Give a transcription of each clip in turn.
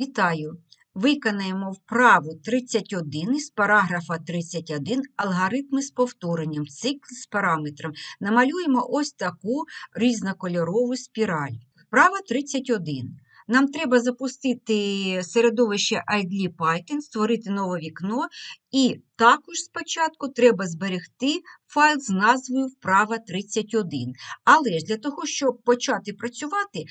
Вітаю! Виконаємо вправу 31 із параграфа 31 алгоритми з повторенням, цикл з параметром. Намалюємо ось таку різнокольорову спіраль. Вправа 31. Нам треба запустити середовище IDLE Python, створити нове вікно, і також спочатку треба зберегти файл з назвою вправа 31. Але ж для того, щоб почати працювати,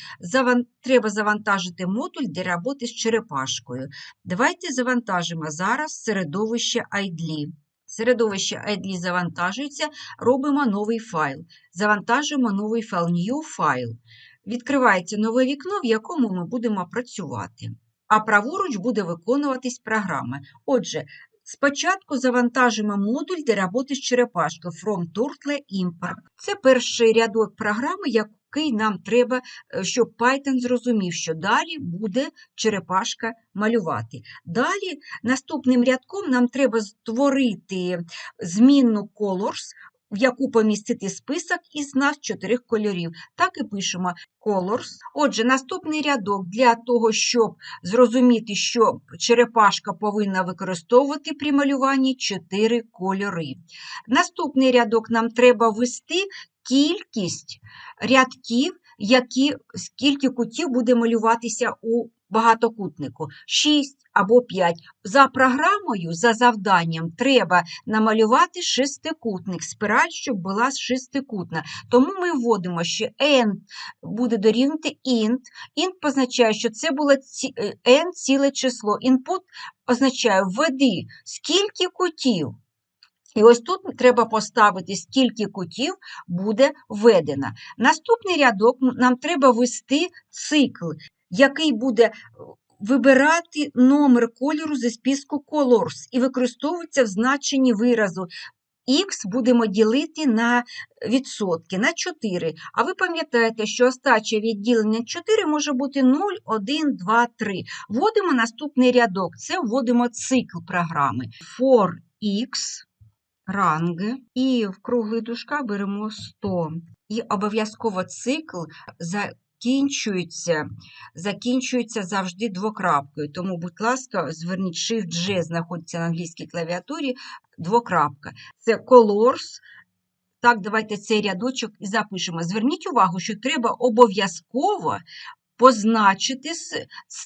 треба завантажити модуль для роботи з черепашкою. Давайте завантажимо зараз середовище IDLE. Середовище IDLE завантажується, робимо новий файл. Завантажуємо новий файл New File. Відкривається нове вікно, в якому ми будемо працювати. А праворуч буде виконуватись програма. Отже, спочатку завантажимо модуль для роботи з черепашкою From Turtle Import. Це перший рядок програми, який нам треба, щоб Python зрозумів, що далі буде черепашка малювати. Далі наступним рядком нам треба створити змінну colors, в яку помістити список із нас чотирьох кольорів. Так і пишемо colors. Отже, наступний рядок для того, щоб зрозуміти, що черепашка повинна використовувати при малюванні чотири кольори. Наступний рядок нам треба ввести кількість рядків, які, скільки кутів буде малюватися у багатокутнику 6 або 5. За програмою, за завданням, треба намалювати шестикутник, спираль, щоб була шестикутна. Тому ми вводимо, що n буде дорівнювати int. Int позначає, що це було n ціле число. Input означає введи, скільки кутів. І ось тут треба поставити, скільки кутів буде введено. Наступний рядок нам треба ввести цикл, який буде вибирати номер кольору зі списку Colors і використовується в значенні виразу. Х будемо ділити на відсотки, на 4. А ви пам'ятаєте, що остача відділення 4 може бути 0, 1, 2, 3. Вводимо наступний рядок. Це вводимо цикл програми. For x ранги і в круглий дужка беремо 100. І обов'язково цикл закінчується закінчується завжди двокрапкою. Тому, будь ласка, зверніть Shift-G, знаходиться на англійській клавіатурі, двокрапка. Це colors. Так, давайте цей рядочок і запишемо. Зверніть увагу, що треба обов'язково позначити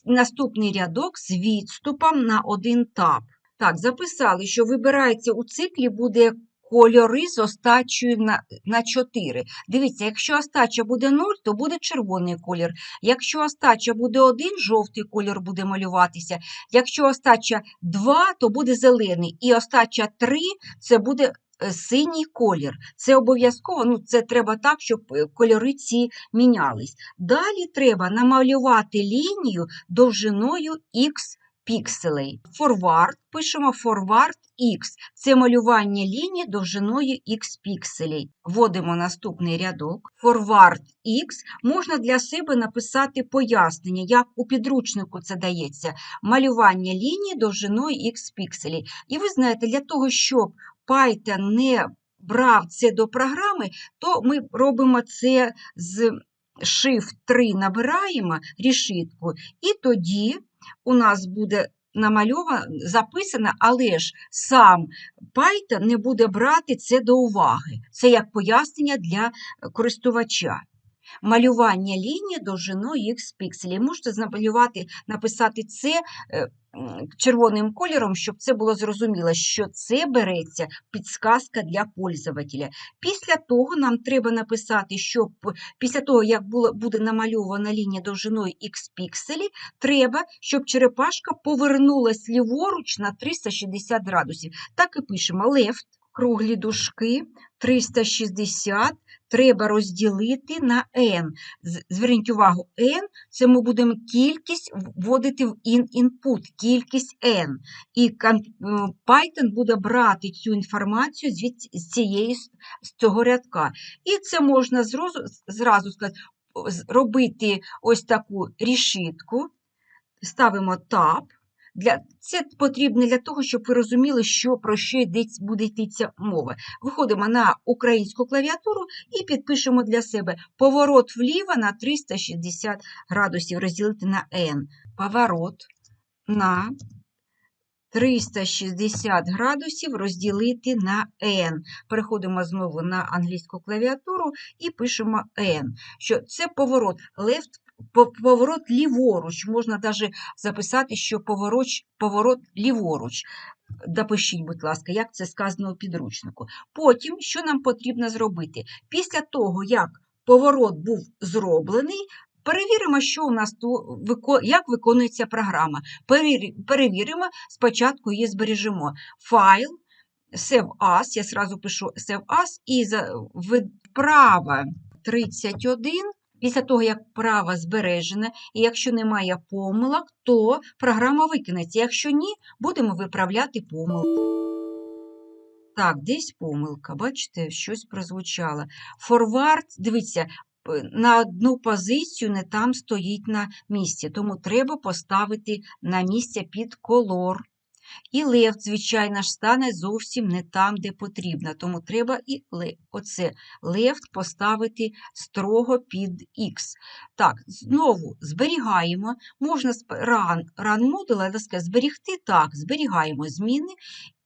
наступний рядок з відступом на один тап. Так, записали, що вибирається у циклі буде кольори з остачею на, на 4. Дивіться, якщо остача буде 0, то буде червоний колір. Якщо остача буде 1, жовтий колір буде малюватися. Якщо остача 2, то буде зелений. І остача 3 це буде синій колір. Це обов'язково, ну це треба так, щоб кольори ці мінялись. Далі треба намалювати лінію довжиною Х пікселей. Forward, пишемо forward X. Це малювання лінії довжиною X пікселей. Вводимо наступний рядок. Forward X. Можна для себе написати пояснення, як у підручнику це дається. Малювання лінії довжиною X пікселей. І ви знаєте, для того, щоб Python не брав це до програми, то ми робимо це з Shift 3 набираємо рішитку, і тоді у нас буде намальовано, записано, але ж сам Python не буде брати це до уваги. Це як пояснення для користувача. Малювання лінії довжиною Х пікселів. Можете намалювати, написати це червоним кольором, щоб це було зрозуміло, що це береться підсказка для пользователя. Після того нам треба написати, що після того, як буде намальована лінія довжиною X пікселі, треба, щоб черепашка повернулась ліворуч на 360 градусів. Так і пишемо left, круглі дужки, 360 треба розділити на n. Зверніть увагу, n це ми будемо кількість вводити в in-input, кількість n. І Python буде брати цю інформацію з цієї, з цього рядка. І це можна зразу, зразу сказати, робити ось таку рішитку, ставимо tab. Для, Це потрібно для того, щоб ви розуміли, що про що буде йтися мова. Виходимо на українську клавіатуру і підпишемо для себе поворот вліво на 360 градусів розділити на N. поворот на 360 градусів розділити на n. Переходимо знову на англійську клавіатуру і пишемо n. Що це поворот left, поворот ліворуч. Можна навіть записати, що поворот, поворот ліворуч. Допишіть, будь ласка, як це сказано у підручнику. Потім, що нам потрібно зробити? Після того, як поворот був зроблений, перевіримо, що у нас вико- як виконується програма. Перевіримо, спочатку її збережемо. Файл, Save As, я сразу пишу Save As, і вправа 31. Після того, як право збережене, і якщо немає помилок, то програма викинеться. Якщо ні, будемо виправляти помилку. Так, десь помилка, бачите, щось прозвучало. Форвард, дивіться, на одну позицію не там стоїть на місці, тому треба поставити на місце під колор. І лев, звичайно ж, стане зовсім не там, де потрібно. Тому треба і ле- оце лев поставити строго під X. Так, знову зберігаємо. Можна ран, але сказати, зберігти так, зберігаємо зміни.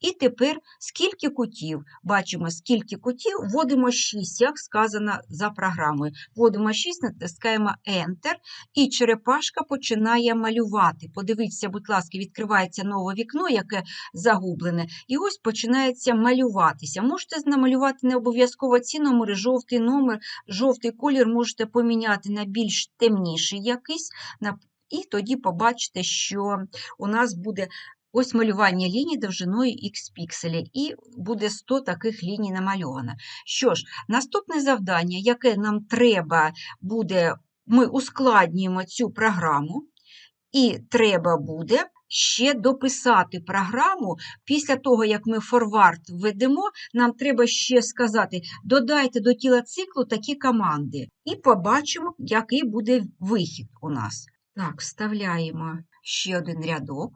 І тепер скільки кутів? Бачимо, скільки кутів, вводимо 6, як сказано за програмою. Вводимо 6, натискаємо Enter, і черепашка починає малювати. Подивіться, будь ласка, відкривається нове вікно, яке загублене, і ось починається малюватися. Можете намалювати не обов'язково ці номери, жовтий номер, жовтий колір можете поміняти на більш темніший якийсь, і тоді побачите, що у нас буде ось малювання ліній довжиною х пікселів, і буде 100 таких ліній намальовано. Що ж, наступне завдання, яке нам треба буде, ми ускладнюємо цю програму, і треба буде ще дописати програму. Після того, як ми форвард введемо, нам треба ще сказати: додайте до тіла циклу такі команди, і побачимо, який буде вихід у нас. Так, вставляємо ще один рядок.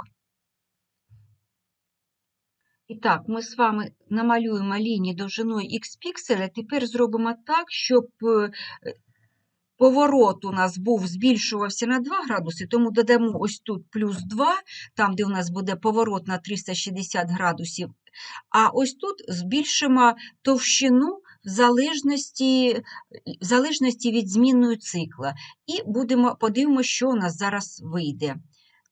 І так, ми з вами намалюємо лінії довжиною х пікселя. Тепер зробимо так, щоб е, поворот у нас був збільшувався на 2 градуси, тому додамо ось тут плюс 2, там, де у нас буде поворот на 360 градусів. А ось тут збільшимо товщину в залежності, в залежності від змінної цикла. І будемо, подивимося, що у нас зараз вийде.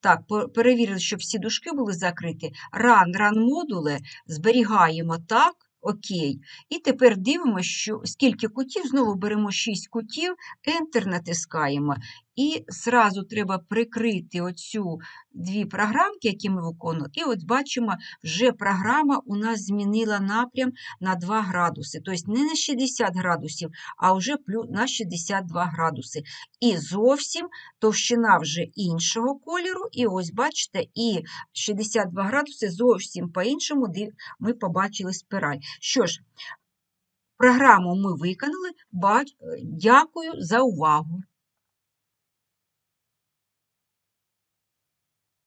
Так, перевірили, щоб всі дужки були закриті. Run, run модуле зберігаємо так, окей. І тепер дивимося, скільки кутів, знову беремо 6 кутів, Enter натискаємо. І зразу треба прикрити оцю дві програмки, які ми виконуємо. І от бачимо, вже програма у нас змінила напрям на 2 градуси. Тобто не на 60 градусів, а вже на 62 градуси. І зовсім товщина вже іншого кольору. І ось бачите, і 62 градуси зовсім по-іншому ди- ми побачили спираль. Що ж, програму ми виконали. Дякую за увагу.